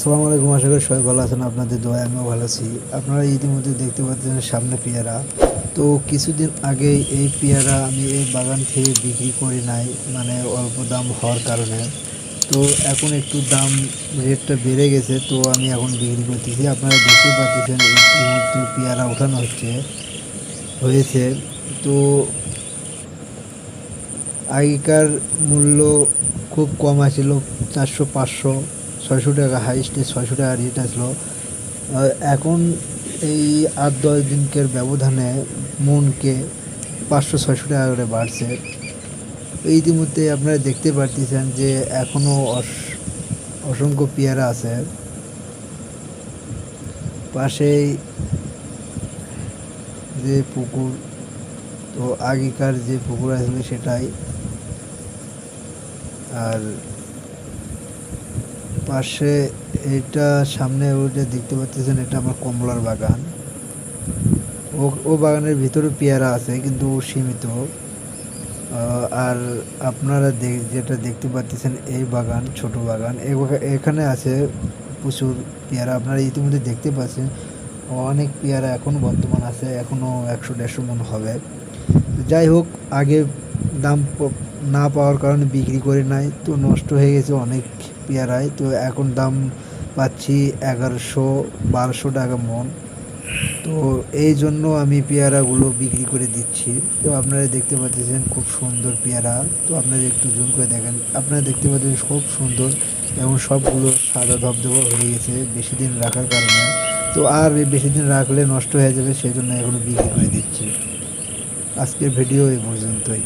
আসসালামু আলাইকুম, আশা করি সবাই ভালো আছেন। আপনাদের দোয়া আমিও ভালো আছি। আপনারা ইতিমধ্যে দেখতে পাচ্ছেন সামনে পেয়ারা। তো কিছুদিন আগে এই পেয়ারা আমি এই বাগান থেকে বিক্রি করি নাই মানে অল্প দাম হওয়ার কারণে। তো এখন একটু দাম রেটটা বেড়ে গেছে, তো আমি এখন বিক্রি করতেছি। আপনারা দেখতে পাচ্ছেন মুহূর্তে পেয়ারা ওঠানো হচ্ছে, হয়েছে। তো আগেকার মূল্য খুব কম আছিল, চারশো, পাঁচশো। ছয়শো টাকা হাইস্টে ছয়শো টাকা রেট আসলো। এখন এই আট দশ দিনকের ব্যবধানে মনকে পাঁচশো, ছয়শো টাকা করে বাড়ছে। ইতিমধ্যে আপনারা দেখতে পারতেছেন যে এখনও অসংখ্য পেয়ারা আছে। পাশেই যে পুকুর, তো আগেকার যে পুকুর আসলে সেটাই। আর পাশে এটা সামনে ওইটা দেখতে পাচ্ছেন, এটা আমার কমলার বাগান। ও ও বাগানের ভিতরে পেয়ারা আছে, কিন্তু সীমিত। আর আপনারা যেটা দেখতে পাচ্ছেন, এই বাগান ছোট বাগান। এখানে আছে প্রচুর পেয়ারা। আপনারা ইতিমধ্যে দেখতে পাচ্ছেন, অনেক পেয়ারা এখন বর্তমান আছে এখনও একশো দেড়শো মন হবে। যাই হোক, আগে দাম না পাওয়ার কারণে বিক্রি করে নাই, তো নষ্ট হয়ে গেছে অনেক। পেয়ারায়, তো এখন দাম পাচ্ছি এগারোশো, বারোশো টাকা মন। তো এই জন্য আমি পেয়ারাগুলো বিক্রি করে দিচ্ছি। তো আপনারা দেখতে পাচ্ছেন খুব সুন্দর পেয়ারা। তো আপনারা একটু জুম করে দেখেন। আপনারা দেখতে পাচ্ছেন খুব সুন্দর এবং সবগুলো সাদা ধবধবা হয়ে গেছে বেশি দিন রাখার কারণে। তো আর বেশি দিন রাখলে নষ্ট হয়ে যাবে, সেই জন্য এগুলো বিক্রি করে দিচ্ছি। আজকের ভিডিও এই পর্যন্তই।